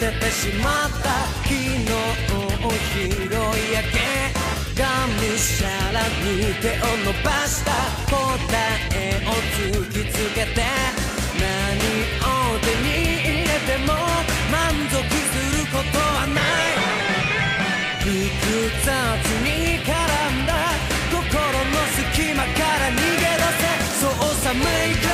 ててしまった昨日拾い上げがむしゃらに手を伸ばした答えを突きつけて何を手に入れても満足することはない。複雑に絡んだ心の隙間から逃げ出せ。そう寒い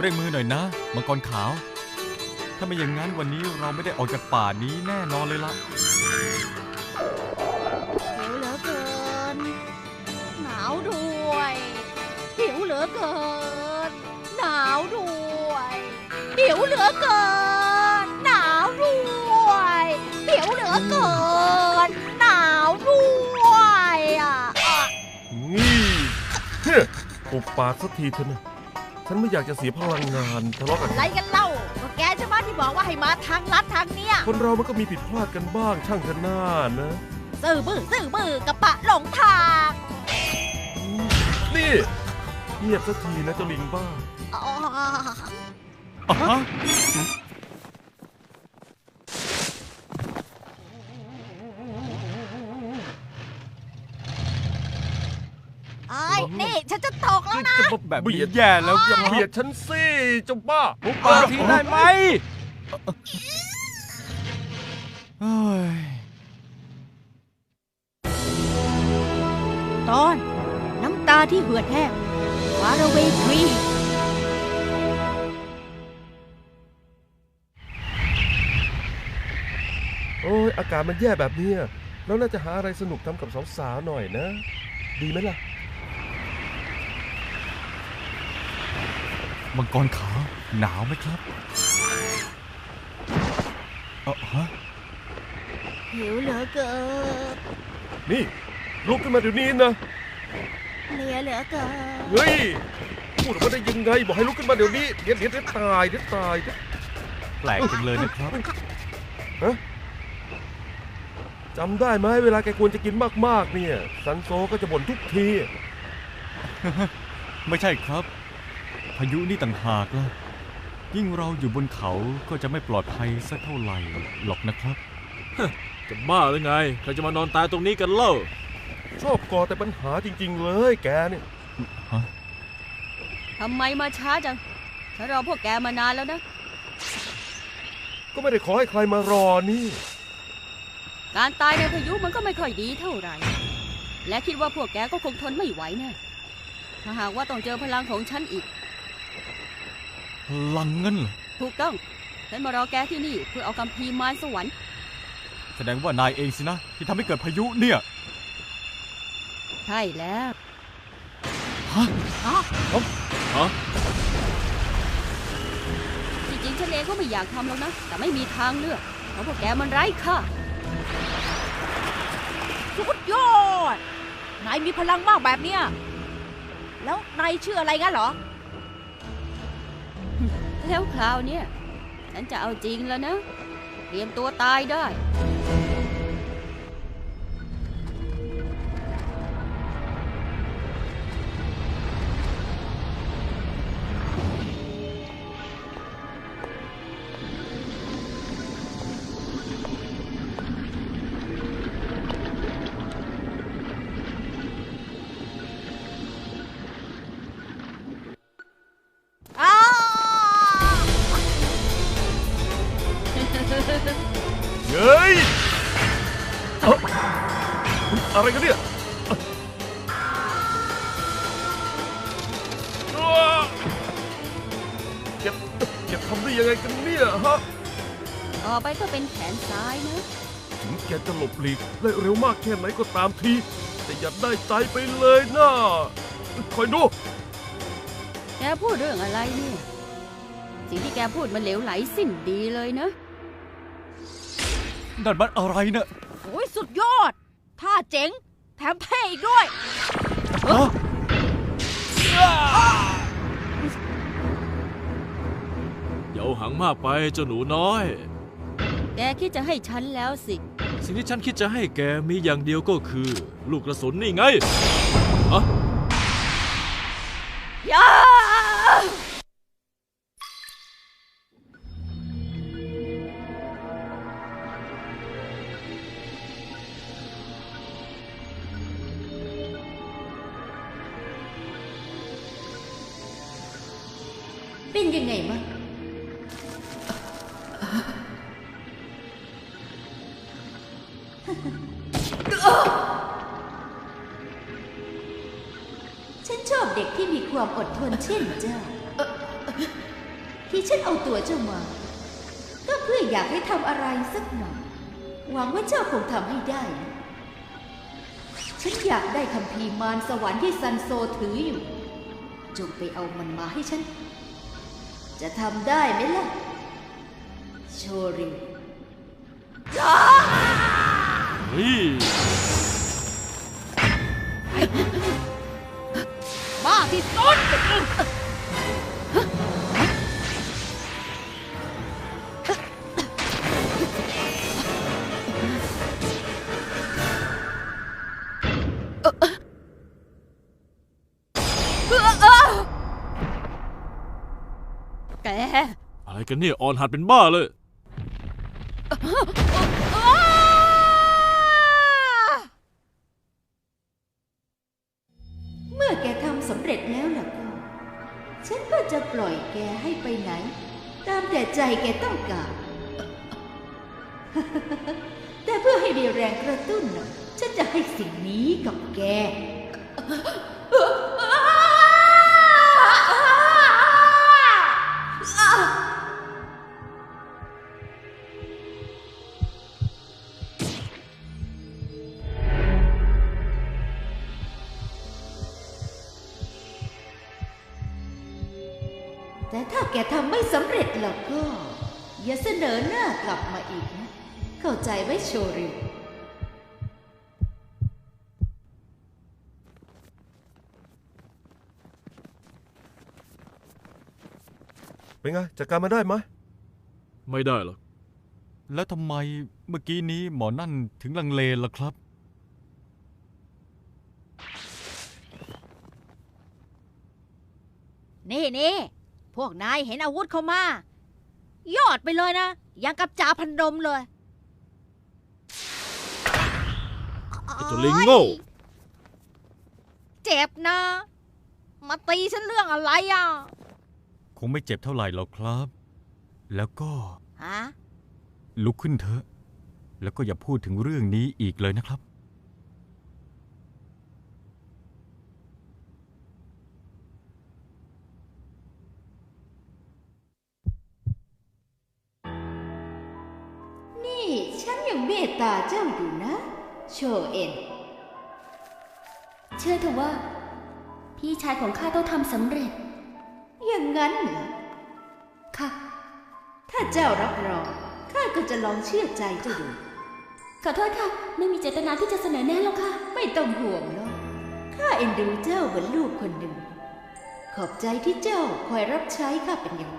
เร่งมือหน่อยนะ มังกรขาว ถ้าไม่อย่างนั้นวันนี้เราไม่ได้ออกจากป่านี้แน่นอนเลยละหิวเหลือเกิน หนาวด้วยหิวเหลือเกิน หนาวด้วยหิวเหลือเกิน หนาวด้วยหิวเหลือเกิน หนาวด้วยอะอะนี่เฮ้ยปุบปากสักทีเถอะนะ ฉันไม่อยากจะเสียพลังงานทะเลาะกับอะไรกันเล่าก็แกใช่ไหมที่บอกว่าให้มาทางลัดทางเนี้ยคนเรามันก็มีผิดพลาดกันบ้างช่างเถอะหน้านะซื่อบื้อซื่อบื้อกระปะหลงทางนี่เงียบสักทีนะเจ้าลิงบ้า อ๋อ อะฮะ ไอ้ยนี่ฉัน จะตกแล้วนะจะมาแบบเบีนี้ยดแย่แล้วอย่าครับเบียดฉันสิเจ้าบ้าหุบปากทีได้ไหมเฮ้ยตอนน้ำตาที่เหือดแห้ง Far Away Tree โอ้ยอากาศมันแย่แบบเนี้ยเราน่าจะหาอะไรสนุกทำกับสาวๆหน่อยนะ ดีไหมล่ะ มังกรขาวหนาวไหมครับเออฮะหิวเหลือเกินนี่ลุกขึ้นมาเดี๋ยวนี้นะเหลือเหลือเกินเฮ้ยพูดออกมาได้ยังไงบอกให้ลุกขึ้นมาเดี๋ยวนี้เดี๋ยวเดี๋ยวเดี๋ยวตายเดี๋ยวตายเดี๋ยวแปลกจังเลยนะครับจำได้ไหมเวลาแกควรจะกินมากๆเนี่ยซันโซก็จะบ่นทุกที ไม่ใช่ครับ พายุนี่ต่างหากล่ะ ยิ่งเราอยู่บนเขาก็จะไม่ปลอดภัยสักเท่าไหร่หรอกนะครับจะบ้าหรือไงใครจะมานอนตายตรงนี้กันเล่าชอบก่อแต่ปัญหาจริง ๆ เลยแกเนี่ยทำไมมาช้าจังฉันรอพวกแกมานานแล้วนะ ก็ไม่ได้ขอให้ใครมารอนี่ การตายในพายุมันก็ไม่ค่อยดีเท่าไหร่ และคิดว่าพวกแกก็คงทนไม่ไหวแน่ถ้าหากว่าต้องเจอพลังของฉันอีก พลังงั้นเหรอถูกต้อง ฉันมารอแกที่นี่เพื่อเอากัมพีร์มารสวรรค์ แสดงว่านายเองสินะ ที่ทำให้เกิดพายุเนี่ย ใช่แล้วฮะอ๋อฮะจริงๆฉันเองก็ไม่อยากทำหรอกนะ แต่ไม่มีทางเลือก เพราะพวกแกมันไร้ค่าสุดยอด นายมีพลังมากแบบเนี้ย แล้วนายชื่ออะไรกันเหรอ แล้วคราวเนี้ยฉันจะเอาจริงแล้วนะ เตรียมตัวตายได้ เนี่ยฮะ ต่อไปก็เป็นแขนซ้ายนะ ถึงแกจะหลบหลีกได้เร็วมากแค่ไหนก็ตามที แต่อย่าได้ใจไปเลยนะคอยดู แกพูดเรื่องอะไรเนี่ย สิ่งที่แกพูดมันเหลวไหลสิ้นดีเลยนะ นั่นมันอะไรเนี่ยโอ้ยสุดยอด ท่าเจ๋ง แถมเท่อีกด้วย ฮะ เอาหังมากไปเจ้าหนูน้อย แกคิดจะให้ฉันแล้วสิ สิ่งที่ฉันคิดจะให้แกมีอย่างเดียวก็คือ ลูกกระสุนนี่ไงอะอย่าเป็นยังไงมั้ง เช่นเจ้าที่ฉันเอาตัวเจ้ามา ก็เพื่ออยากให้ทำอะไรสักหน่อยหวังว่าเจ้าคงทำให้ได้นะฉันอยากได้คำพีร์มารสวรรค์ที่ซันโซถืออยู่ จงไปเอามันมาให้ฉัน จะทำได้ไหมล่ะ โชริเฮ้ยบ้าที่สุด กันเนี่ยอ่อนหัดเป็นบ้าเลย เมื่อแกทำสำเร็จแล้วล่ะก็ ฉันก็จะปล่อยแกให้ไปไหน ตามแต่ใจแกต้องการแต่เพื่อให้มีแรงกระตุ้น ฉันจะให้สิ่งนี้กับแก ใจไหมโชริเป็นไงจัดการมาได้ไหมไม่ได้หรอก แล้วทำไมเมื่อกี้นี้หมอนั่นถึงลังเลล่ะครับ นี่นี่พวกนายเห็นอาวุธเขามา ยอดไปเลยนะ ยังกับจ่าพันดมเลย ไอ้ เจ้าลิงโง่ เจ็บนะ มาตีฉันเรื่องอะไรอะ คงไม่เจ็บเท่าไหร่หรอกครับ แล้วก็ฮะ ลุกขึ้นเถอะ แล้วก็อย่าพูดถึงเรื่องนี้อีกเลยนะครับ นี่ ฉันยังเมตตาเจ้าอยู่นะ โชเอ็น เชื่อเถอะว่า พี่ชายของข้าต้องทำสำเร็จ อย่างนั้นเหรอ ค่ะ ถ้าเจ้ารับรองข้าก็จะลองเชื่อใจเจ้าดู ขอโทษค่ะ ไม่มีเจตนาที่จะเสนอแน่หรอกค่ะ ไม่ต้องห่วงหรอกข้าเอ็นดูเจ้าเหมือนลูกคนหนึ่ง ขอบใจที่เจ้าคอยรับใช้ข้าเป็นอย่าง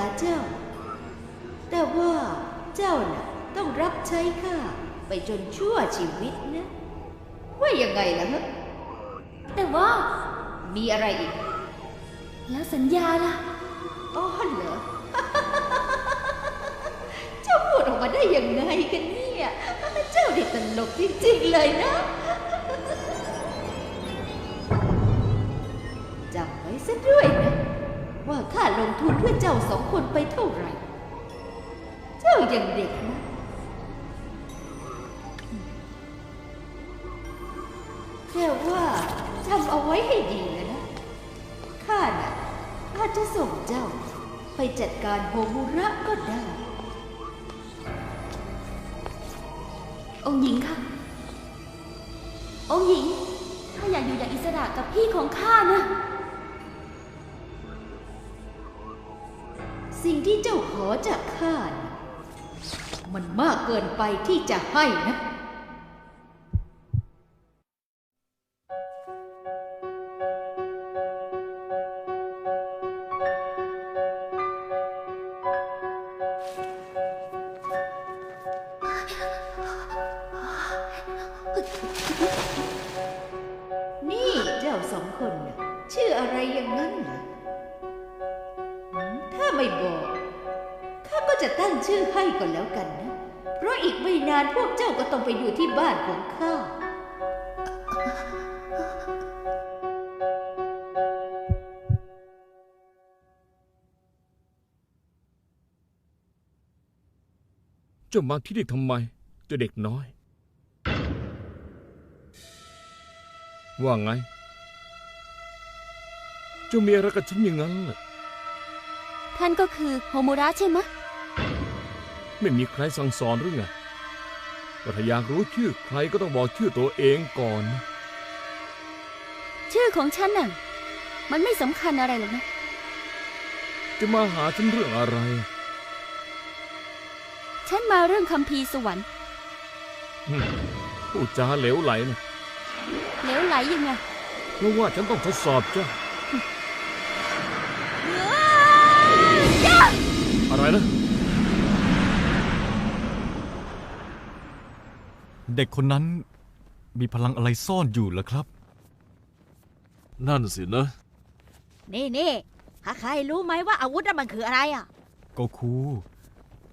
าเจ้า แต่ว่าเจ้าน่ะต้องรับใช้ข้าไปจนชั่วชีวิตนะ ว่ายังไงล่ะฮะแต่ว่ามีอะไรอีก แล้วสัญญาล่ะอ๋อเหรอ เจ้าพูดออกมาได้ยังไงกันเนี่ย เจ้าเด็กตลกจริงๆเลยนะจับไว้ซะด้วยนะ ว่าข้าลงทุนเพื่อเจ้าสองคนไปเท่าไหร่ เจ้ายังเด็กนะแต่ว่าจำเอาไว้ให้ดีเลยนะข้าน่ะอาจจะส่งเจ้าไปจัดการโฮมุระก็ได้ องหญิงค่ะองหญิงถ้าอยากอยู่อย่างอิสระกับพี่ของข้านะ สิ่งที่เจ้าขอจากข้าน่ะมันมากเกินไปที่จะให้นะ จะตั้งชื่อให้ก่อนแล้วกันนะ เพราะอีกไม่นานพวกเจ้าก็ต้องไปอยู่ที่บ้านของข้าเจ้ามาที่นี่ทำไมเจ้าเด็กน้อย ว่าไง เจ้ามีอะไรกับฉันอย่างนั้นเหรอท่านก็คือโฮมุระใช่ไหมะ ไม่มีใครสั่งสอนหรือไงแต่ถ้าอยากรู้ชื่อใครก็ต้องบอกชื่อตัวเองก่อนนะชื่อของฉันน่ะ มันไม่สำคัญอะไรหรอกนะ จะมาหาฉันเรื่องอะไร ฉันมาเรื่องคัมภีร์สวรรค์พูดจาเหลวไหลนะเหลวไหลยังไง เพราะว่าฉันต้องทดสอบเจ้าอะไรนะ เด็กคนนั้นมีพลังอะไรซ่อนอยู่เหรอครับ นั่นสินะ นี่นี่ถ้าใครรู้ไหมว่าอาวุธนั้นมันคืออะไรอะ โกคู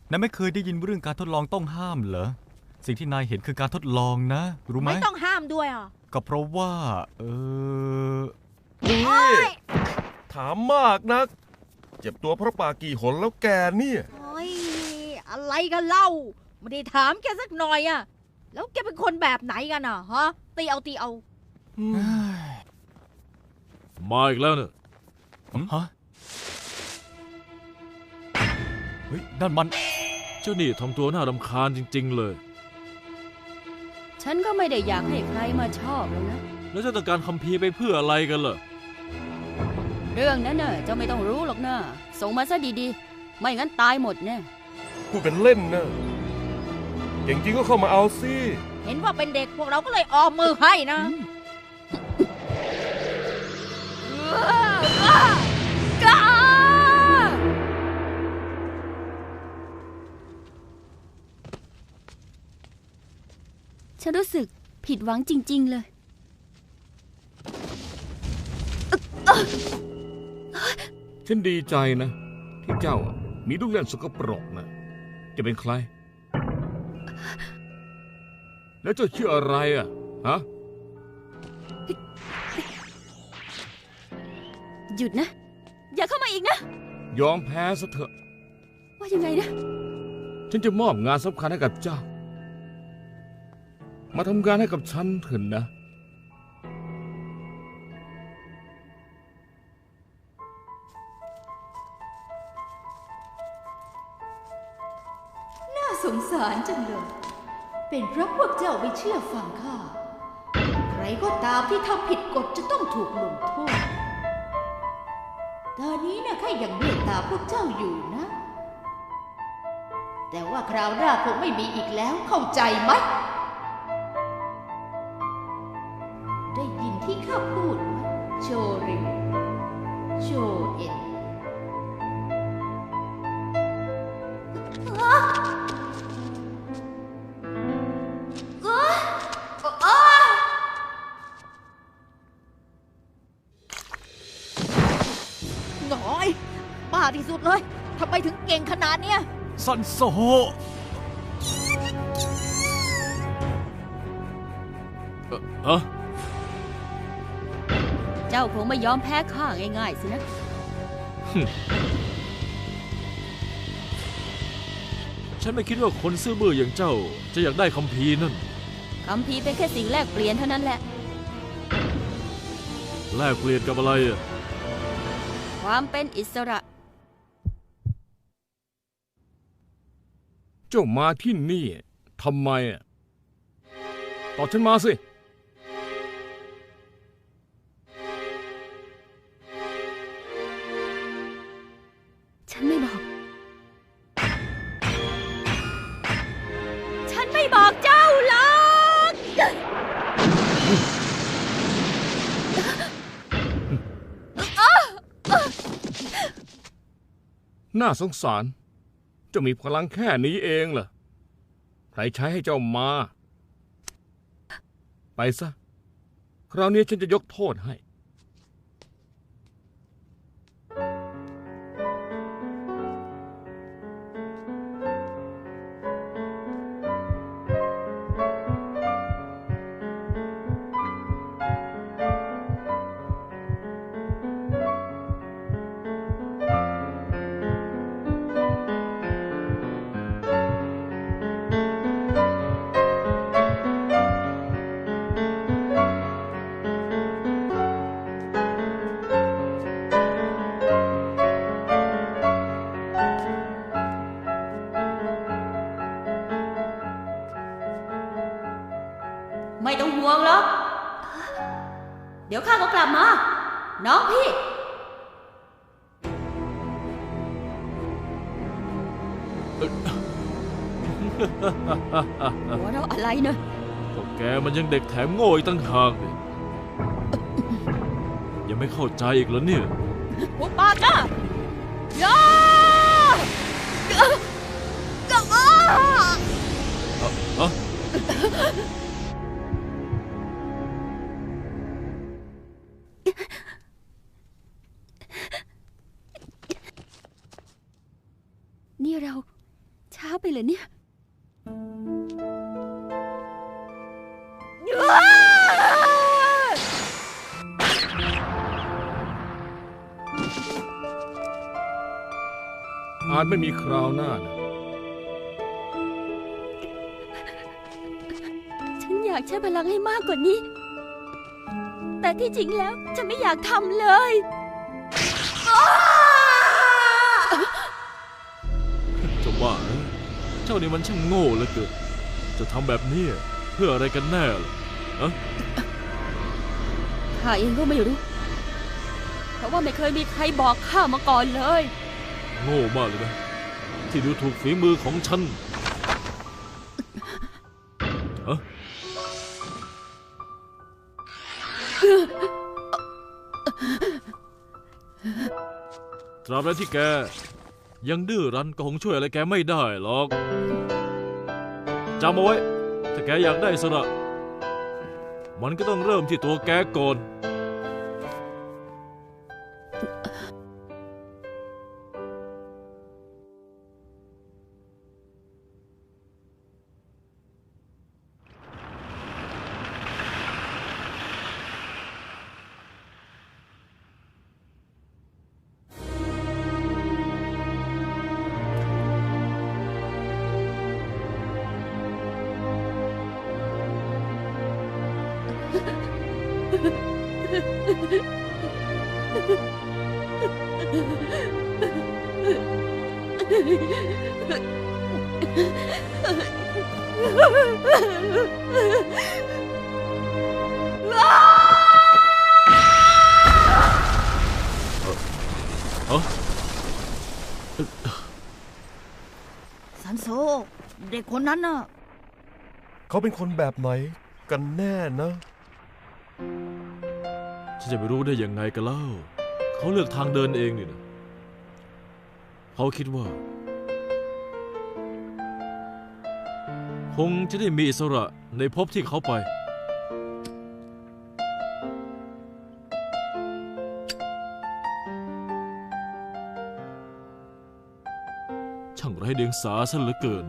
นายไม่เคยได้ยินเรื่องการทดลองต้องห้ามเหรอ สิ่งที่นายเห็นคือการทดลองนะ รู้ไหม ไม่ต้องห้ามด้วยอะก็เพราะว่า เออนี่ ถามมากนัก เจ็บตัวเพราะปากกี่หนแล้วแกเนี่ย โอ้ยอะไรกันเล่า ไม่ได้ถามแกสักหน่อยอะ แล้วแกเป็นคนแบบไหนกันอะฮะตีเอาตีเอา มาอีกแล้วเนี่ยฮะเฮ้ยนั่นมัน เจ้านี่ทำตัวน่ารำคาญจริง ๆ เลย ฉันก็ไม่ได้อยากให้ใครมาชอบหรอกนะ แล้วเจะต้องการคัมภีร์ไปเพื่ออะไรกันล่ะ เรื่องนั้นน่ะเจ้าไม่ต้องรู้หรอกนะส่งมาซะดีๆ ไม่งั้นตายหมดแน่ พูดเป็นเล่นนะ เก่งจริงก็เข้ามาเอาสิเห็นว่าเป็นเด็กพวกเราก็เลยออมมือให้นะฉันรู้สึกผิดหวังจริง ๆ เลย ฉันดีใจนะ ที่เจ้าอะมีลูกเล่นสกปรกนะ จะเป็นใคร แล้วเจ้าชื่ออะไรอะฮะหยุดนะ อย่าเข้ามาอีกนะ ยอมแพ้ซะเถอะ ว่ายังไงนะ ฉันจะมอบงานสำคัญให้กับเจ้า มาทำงานให้กับฉันเถอะนะ น่าสงสารจังเลย เป็นเพราะพวกเจ้าไม่เชื่อฟังข้า ใครก็ตามที่ทำผิดกฎจะต้องถูกลงโทษ ตอนนี้นะข้ายังเมตตาพวกเจ้าอยู่นะ แต่ว่าคราวหน้าคงไม่มีอีกแล้วเข้าใจไหม ซันโซเออเจ้าคงไม่ยอมแพ้ข้าง่ายๆสินะ ฉันไม่คิดว่าคนซื่อบื้ออย่างเจ้าจะอยากได้คำพีร์นั่น คำพีร์เป็นแค่สิ่งแลกเปลี่ยนเท่านั้นแหละ แลกเปลี่ยนกับอะไรอะความเป็นอิสระ เจ้ามาที่นี่ทำไมอะตอบฉันมาสิ ฉันไม่บอก ฉันไม่บอกเจ้าหรอกน่าสงสารเจ้ามีพลังแค่นี้เองเหรอ ใครใช้ให้เจ้ามา ไปซะ คราวนี้ฉันจะยกโทษให้ ดี๋ยวข้าก็กลับมา น้องพี่ หัวเราะอะไรเนอะพวกแกมันยังเด็กแถมโง่อีกตั้งหากเลยยังไม่เข้าใจอีกเหรอเนี่ยหุบปากนะย่าเอ้า เหรอเนี่ยอาจไม่มีคราวหน้านะฉันอยากใช้พลังให้มากกว่านี้ แต่ที่จริงแล้ว ฉันไม่อยากทำเลย จ้านี่มันช่างโง่เหลือเกินจะทำแบบนี้เพื่ออะไรกันแน่ล่ะอะข้าเองก็ไม่รู้ เพราะว่าไม่เคยมีใครบอกข้ามาก่อนเลย โง่มากเลยนะ ที่ดูถูกฝีมือของฉันฮะตราบใดที่แก ยังดื้อรั้นก็คงช่วยอะไรแกไม่ได้หรอกจำเอาไว้ ถ้าแกอยากได้อิสระ มันก็ต้องเริ่มที่ตัวแกก่อน นนั้นน่ะ เขาเป็นคนแบบไหนกันแน่นะ ฉันจะไปรู้ได้ยังไงกันเล่า เขาเลือกทางเดินเองนี่นะเขาคิดว่า คงจะได้มีอิสระในภพที่เขาไป ช่างไร้เดียงสาซะเหลือเกิน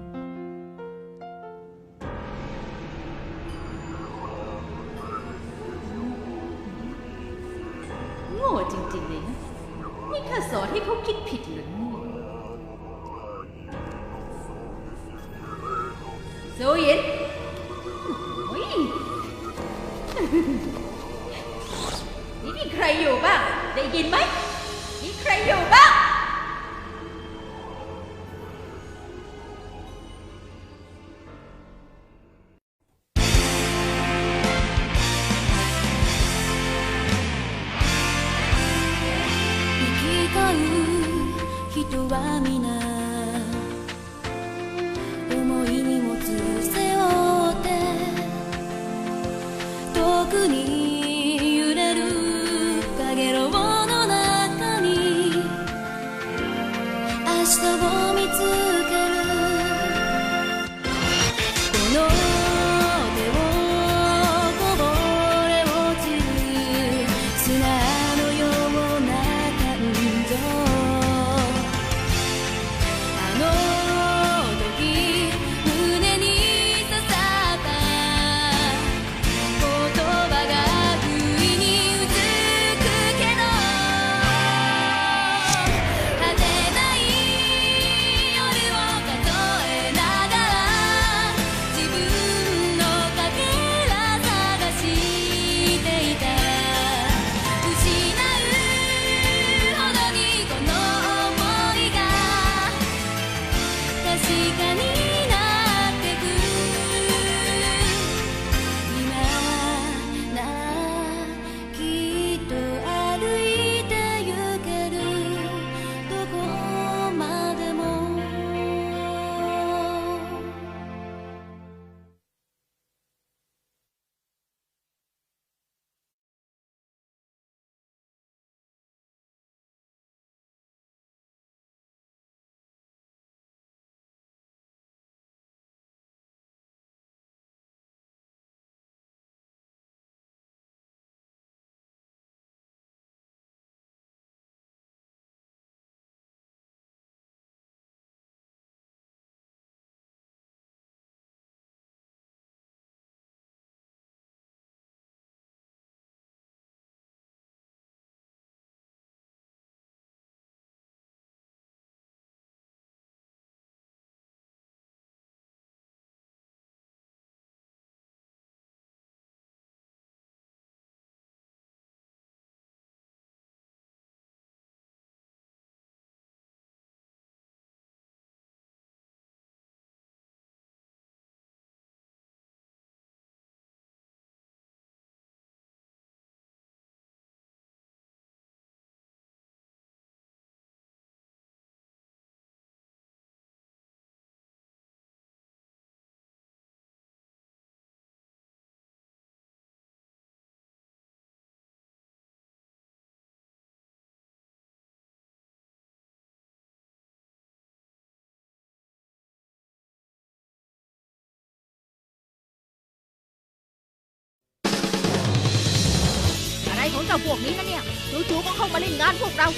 จ้าพวกนี้นะเนี่ยจู่ๆก็เข้ามาเล่นงานพวกเรา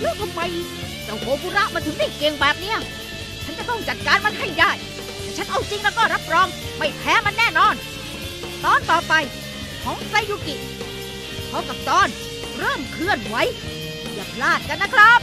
แล้วทำไมเจ้าโคบุระมันถึงได้เก่งแบบเนี้ยฉันจะต้องจัดการมันให้ได้แต่ฉันเอาจริงแล้วก็รับรอง ไม่แพ้มันแน่นอน ตอนต่อไปของไซยุกิพบกับตอนเริ่มเคลื่อนไหวอย่าพลาดกันนะครับ